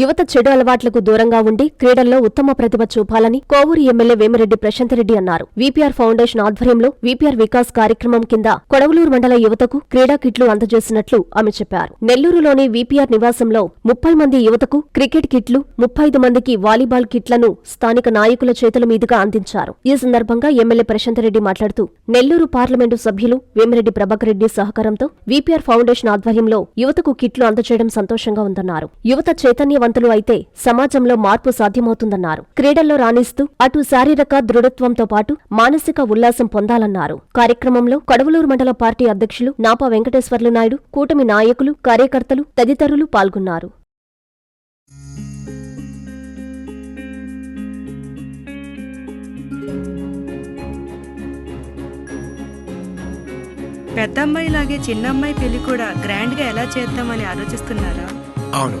యువత చెడు అలవాట్లకు దూరంగా ఉండి క్రీడల్లో ఉత్తమ ప్రతిభ చూపాలని కోవూరు ఎమ్మెల్యే వేమిరెడ్డి ప్రశాంతరెడ్డి అన్నారు. వీపీఆర్ ఫౌండేషన్ ఆధ్వర్యంలో వీపీఆర్ వికాస్ కార్యక్రమం కింద కొడవలూరు మండల యువతకు క్రీడా కిట్లు అందజేసినట్లు ఆమె చెప్పారు. నెల్లూరులోని వీపీఆర్ నివాసంలో ముప్పై మంది యువతకు క్రికెట్ కిట్లు ముప్పై ఐదు మందికి వాలీబాల్ కిట్లను స్థానిక నాయకుల చేతుల మీదుగా అందించారు. ఈ సందర్భంగా ఎమ్మెల్యే ప్రశాంతరెడ్డి మాట్లాడుతూ నెల్లూరు పార్లమెంటు సభ్యులు వేమిరెడ్డి ప్రభాకర్ రెడ్డి సహకారంతో వీపీఆర్ ఫౌండేషన్ ఆధ్వర్యంలో యువతకు కిట్లు అందజేయడం సంతోషంగా ఉందన్నారు. యువత చైతన్య చైతన్యవంతులు అయితే సమాజంలో మార్పు సాధ్యమవుతుందన్నారు. క్రీడల్లో రాణిస్తూ అటు శారీరక దృఢత్వంతో పాటు మానసిక ఉల్లాసం పొందాలన్నారు. కార్యక్రమంలో కడవలూరు మండల పార్టీ అధ్యక్షులు నాపా వెంకటేశ్వర్లు నాయుడు కూటమి నాయకులు కార్యకర్తలు తదితరులు పాల్గొన్నారు. పెద్దమ్మాయి లాగే చిన్నమ్మాయి పెళ్ళి కూడా గ్రాండ్గా ఎలా చేద్దామని ఆలోచిస్తున్నారా? అవును.